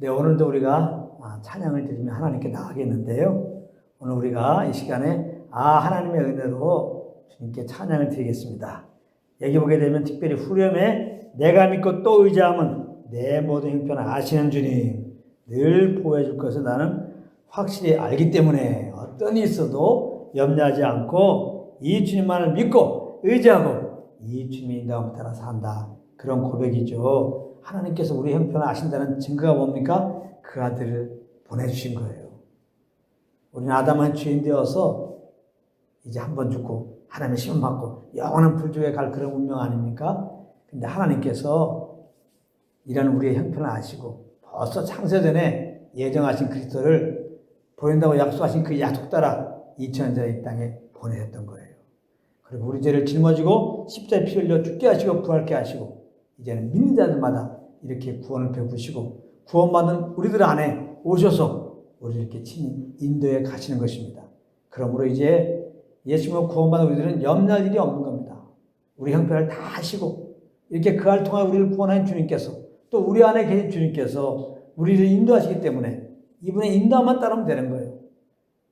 네, 오늘도 우리가 아, 찬양을 드리며 하나님께 나가겠는데요. 오늘 우리가 이 시간에 아 하나님의 은혜로 주님께 찬양을 드리겠습니다. 여기 보게 되면 특별히 후렴에 내가 믿고 또 의지함은 내 모든 형편을 아시는 주님 늘 보호해 줄 것을 나는 확실히 알기 때문에 어떤 일이 있어도 염려하지 않고 이 주님만을 믿고 의지하고 이 주님의 인도함을 따라 산다. 그런 고백이죠. 하나님께서 우리 형편을 아신다는 증거가 뭡니까? 그 아들을 보내주신 거예요. 우리는 아담한 죄인 되어서 이제 한 번 죽고 하나님의 시험 받고 영원한 불조에 갈 그런 운명 아닙니까? 근데 하나님께서 이런 우리의 형편을 아시고 벌써 창세전에 예정하신 그리스도를 보낸다고 약속하신 그 약속 따라 2000년 전에 이 땅에 보내셨던 거예요. 그리고 우리 죄를 짊어지고 십자에 피 흘려 죽게 하시고 부활케 하시고 이제는 믿는 자들마다 이렇게 구원을 베푸시고 구원받은 우리들 안에 오셔서 우리를 이렇게 친히 인도에 가시는 것입니다. 그러므로 이제 예수님을 구원받은 우리들은 염려할 일이 없는 겁니다. 우리 형편을 다 하시고 이렇게 그 알 통해 우리를 구원하신 주님께서 또 우리 안에 계신 주님께서 우리를 인도하시기 때문에 이분의 인도만 따르면 되는 거예요.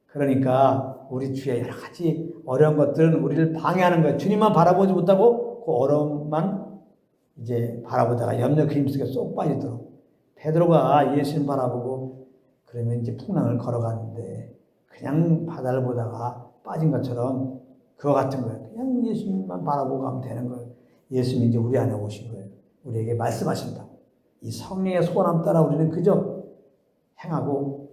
그러니까 우리 주위에 여러 가지 어려운 것들은 우리를 방해하는 거예요. 주님만 바라보지 못하고 그 어려움만 이제 바라보다가 염려 그림 속에 쏙 빠지도록 베드로가 예수님 바라보고 그러면 이제 풍랑을 걸어가는데 그냥 바다를 보다가 빠진 것처럼 그와 같은 거예요. 그냥 예수님만 바라보고 가면 되는 거예요. 예수님이 이제 우리 안에 오신 거예요. 우리에게 말씀하신다. 이 성령의 소원함 따라 우리는 그저 행하고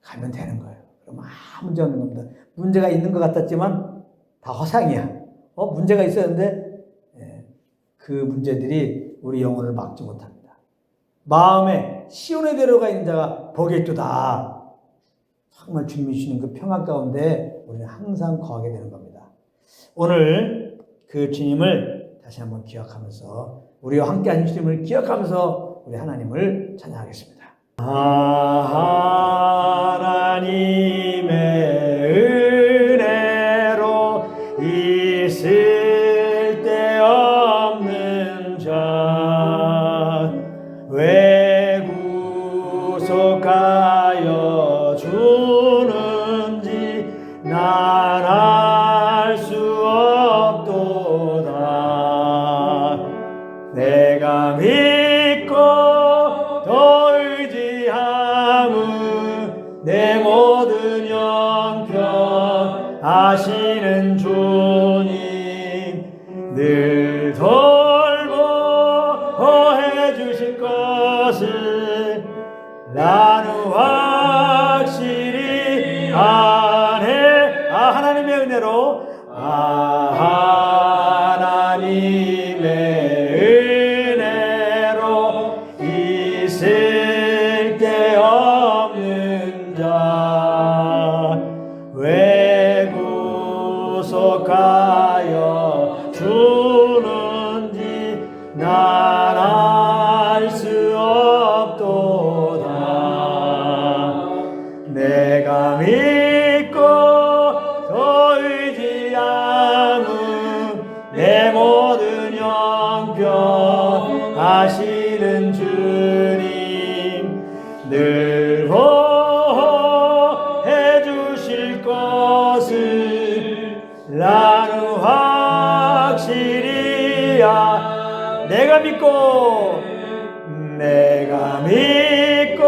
가면 되는 거예요. 그럼 아무 문제 없는 겁니다. 문제가 있는 것 같았지만 다 허상이야. 어, 문제가 있었는데 예, 그 문제들이 우리 영혼을 막지 못합니다. 마음에 시온의 대로가 있는 자가 복이 있도다. 정말 주님이 주시는 그 평안 가운데 우리는 항상 거하게 되는 겁니다. 오늘 그 주님을 다시 한번 기억하면서 우리와 함께 하신 주님을 기억하면서 우리 하나님을 찬양하겠습니다. 하나님의 주는지 난알수 없도다. 내가 믿고 더 의지함은 내 모든 형편 아시는 주님. 늘 돌보해 주실 것을 나 주실 것을 나는 확실히 아 내가 믿고 내가 믿고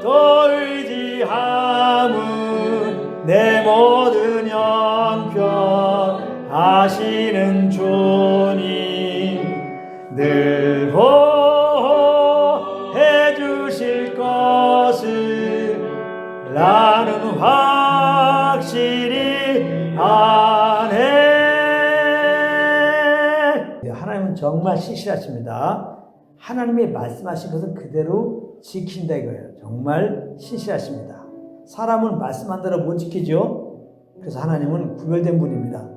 더 의지함은 내 모든 형편 아시는 주님 늘 보호해 주실 것을 나는 확실히 아네 네, 하나님은 정말 신실하십니다. 하나님이 말씀하신 것은 그대로 지킨다 이거예요. 정말 신실하십니다. 사람은 말씀한 대로 못 지키죠. 그래서 하나님은 구별된 분입니다.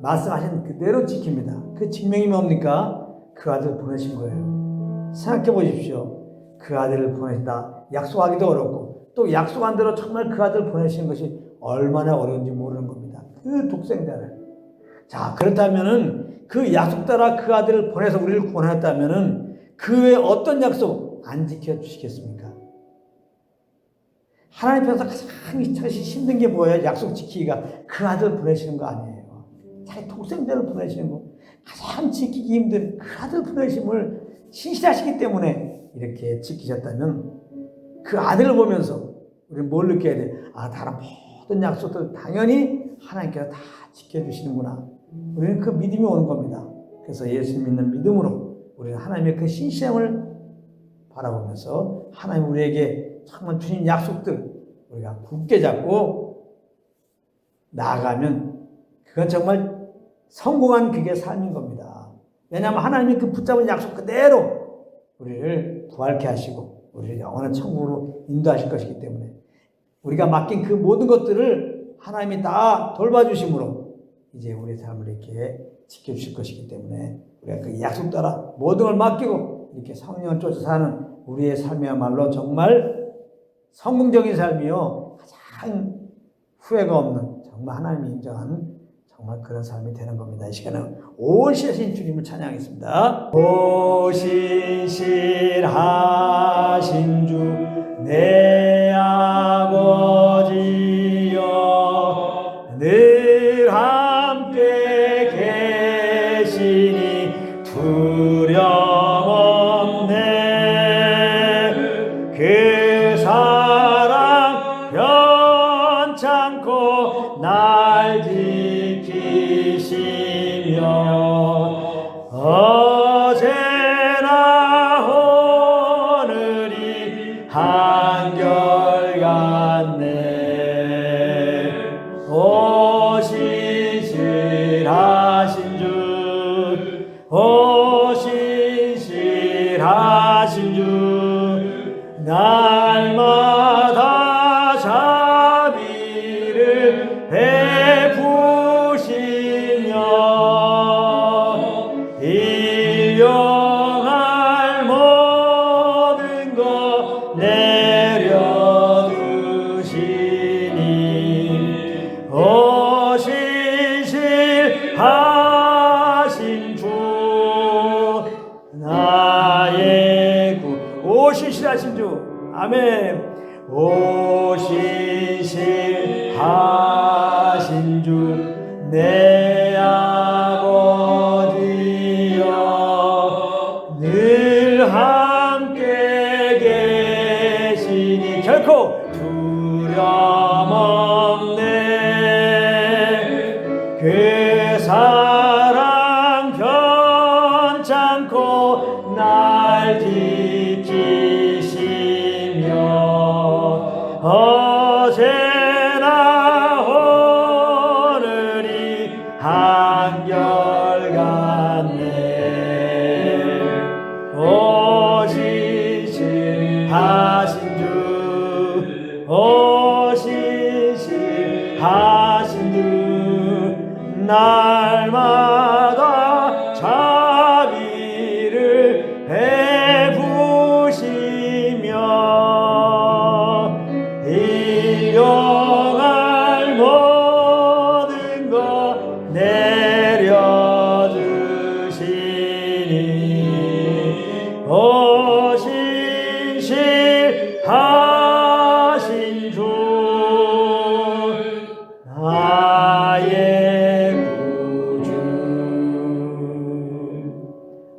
말씀하신 그대로 지킵니다. 그 증명이 뭡니까? 그 아들 보내신 거예요. 생각해 보십시오. 그 아들을 보내신다. 약속하기도 어렵고 또 약속한 대로 정말 그 아들을 보내시는 것이 얼마나 어려운지 모르는 겁니다. 그 독생자를. 자, 그렇다면은 그 약속 따라 그 아들을 보내서 우리를 구원했다면은 그 외에 어떤 약속, 안 지켜주시겠습니까? 하나님 앞에서 가장 이차시 힘든 게 뭐예요? 약속 지키기가 그 아들 보내시는 거 아니에요. 자기 독생자를 보내시는 거 가장 지키기 힘든 그 아들 보내심을 신실하시기 때문에 이렇게 지키셨다면 그 아들을 보면서 우리는 뭘 느껴야 돼? 아, 다른 모든 약속들 당연히 하나님께서 다 지켜주시는구나. 우리는 그 믿음이 오는 겁니다. 그래서 예수 믿는 믿음으로 우리는 하나님의 그 신실함을 바라보면서 하나님 우리에게 정말 주신 약속들 우리가 굳게 잡고 나아가면 그건 정말 성공한 그게 삶인 겁니다. 왜냐하면 하나님이 그 붙잡은 약속 그대로 우리를 부활케 하시고 우리를 영원한 천국으로 인도하실 것이기 때문에 우리가 맡긴 그 모든 것들을 하나님이 다 돌봐주심으로 이제 우리 삶을 이렇게 지켜주실 것이기 때문에 우리가 그 약속 따라 모든 걸 맡기고 이렇게 성령을 쫓아 사는 우리의 삶이야말로 정말 성공적인 삶이요 가장 후회가 없는 정말 하나님이 인정하는 정말 그런 삶이 되는 겁니다. 이 시간은 오실하신 주님을 찬양하겠습니다. 오실하신 주 내 아버 한결같네. 오시실하신 주 오시실하신 주 날마다 자비를 베푸시며 일용할 모든 것내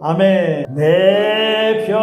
아멘. 내평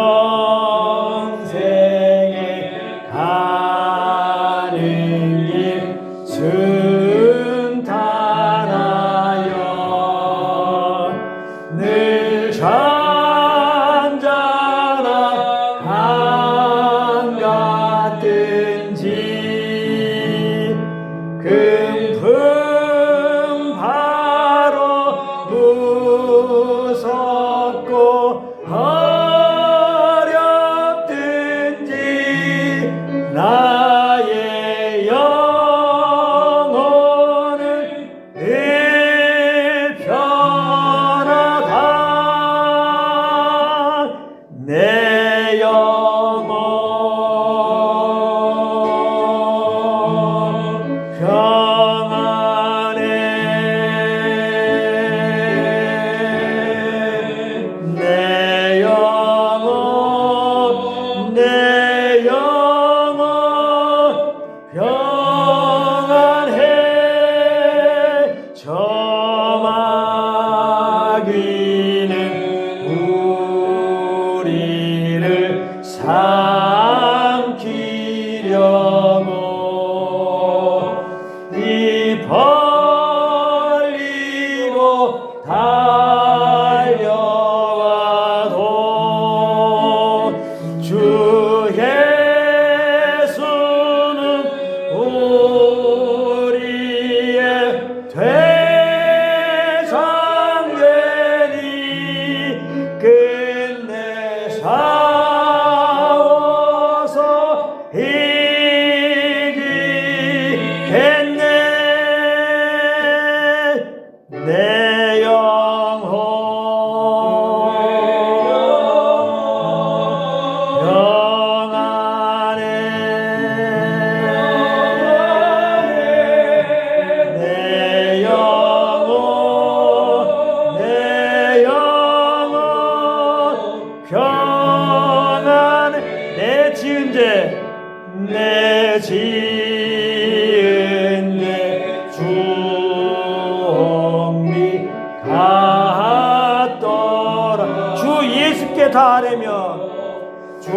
주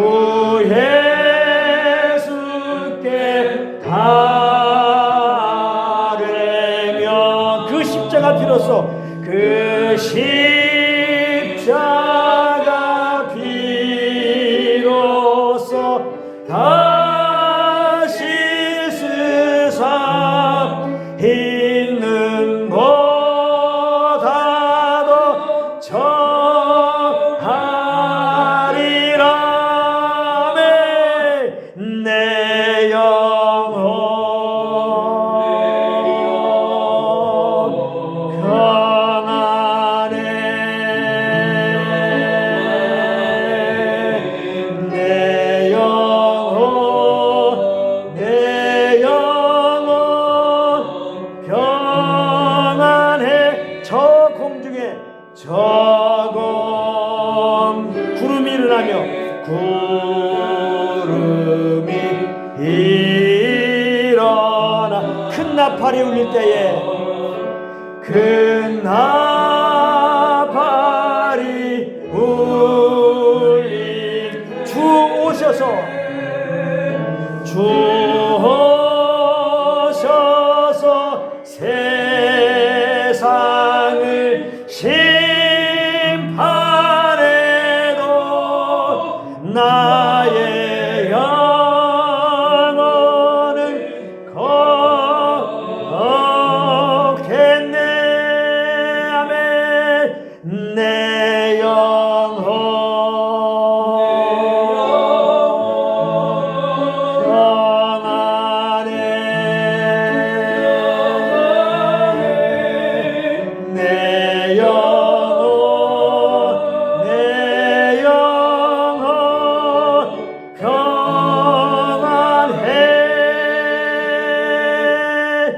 예수께 가르며 그 십자가 비로소 그 십. 저검 구름이 일어나며 구름이 일어나 큰 나팔이 울릴 때에 큰 나팔이 울릴 주 오셔서 주